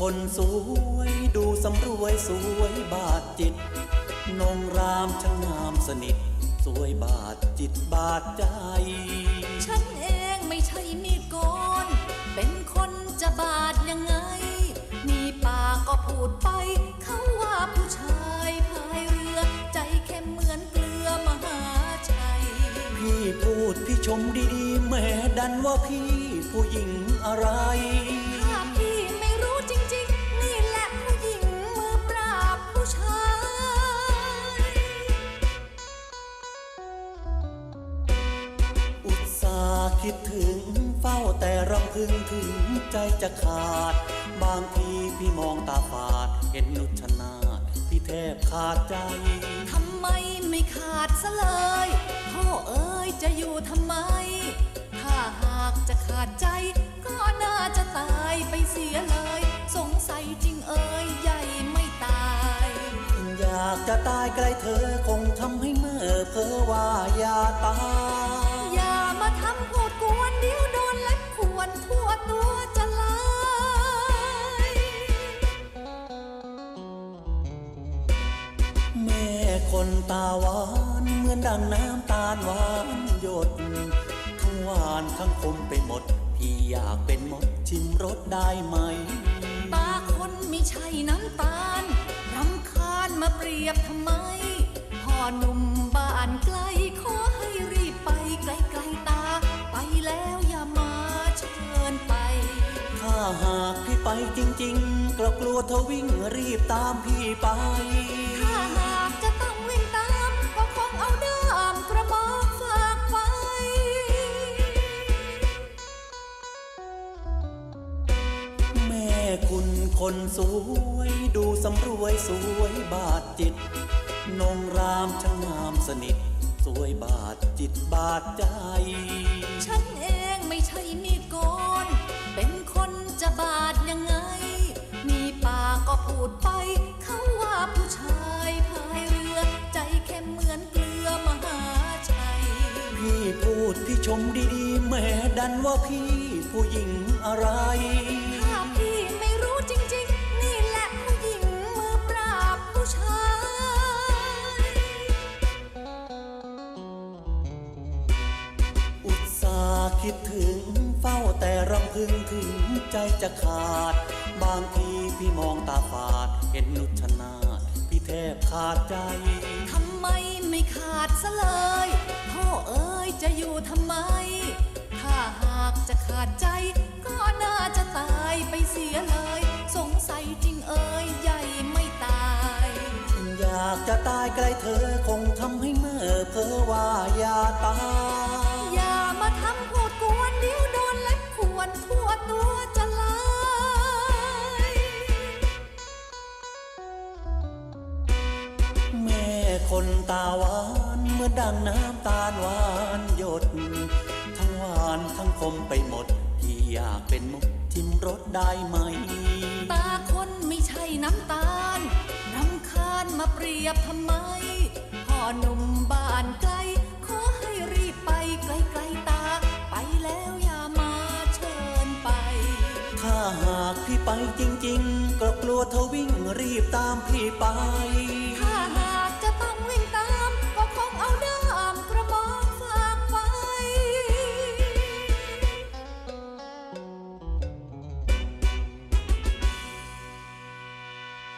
คนสวยดูสำรวยสวยบาดจิตนงรามช่างงามสนิท สวยบาดจิตบาดใจ ฉันเองไม่ใช่มีดโกนเป็นคนจะบาดยังไง มีปากก็พูดไป เขาว่าผู้ชายพายเรือ ใจเข้มเหมือนเกลือมหาชัย พี่พูดพี่ชมดีๆแม่ดันว่าพี่ผู้หญิงอะไร เฝ้าแต่รำพึงถึงใจจะขาด บางทีพี่มองตาฝาด เห็นนุชนาถพี่แทบขาดใจทำไมไม่ขาดซะเลยพ่อเอ้ยจะอยู่ทำไม ถ้าหากจะขาดใจ ก็น่าจะตายไปเสียเลย สงสัยจริงเอ้ยใหญ่ไม่ตาย อยากจะตายใกล้เธอคงทำให้เมื่อเพ้อว่าอย่าตาย ตัวจะลายแม่คนตาหวานเหมือนดังน้ำตาลหวานหยดทั้งหวานทั้งคมไปหมด พี่อยากเป็นมดชิมรสได้ไหม ตาคนไม่ใช่น้ำตาลรำคาญมาเปรียบทำไมพ่อหนุ่มบ้านไกลขอ ไปจริงๆก็กลัวเธอวิ่งรีบตามพี่ไป ถ้าหากจะต้องวิ่งตาม ก็คงเอาด้ามกระบอกฝากไว้ แม่คุณคนสวย ดูสำรวยสวยบาดจิต นงรามช่างงามสนิท สวยบาดจิตบาดใจ ชมดีๆ แม่ดันว่าพี่ผู้หญิงอะไร ถ้าพี่ไม่รู้จริงๆ นี่แหละผู้หญิงมือปราบผู้ชาย อุตส่าห์คิดถึงเฝ้าแต่รำพึงถึงใจจะขาด บางทีพี่มองตาฝาด เห็นนุชนาถพี่แทบขาดใจ ทำไมไม่ขาดซะเลยพ่อเอ้ยจะ อยู่ทำไม ถ้าหากจะขาดใจ ก็น่าจะตายไปเสียเลย สงสัยจริงเอ้ยใหญ่ไม่ตาย อยากจะตายใกล้เธอคงทำให้เมื่อเพ้อว่าอย่าตาย อย่ามาทำพูดกวนเดี๋ยวโดนเล็บขวนทั่วตัวจะลาย แม่คนตาหวานเมื่อดังน้ำตาลหวานหยด ทั้งหวานทั้งคมไปหมด ที่อยากเป็นมุกทิมรสได้ไหม ตาคนไม่ใช่น้ำตาลรำคาญมาเปรียบทำไม พ่อหนุ่มบ้านไกล ขอให้รีบไปไกลๆตา ไปแล้วอย่ามาเชิญไป ถ้าหากพี่ไปจริง ๆ ก็กลัวเธอวิ่งรีบตามพี่ไป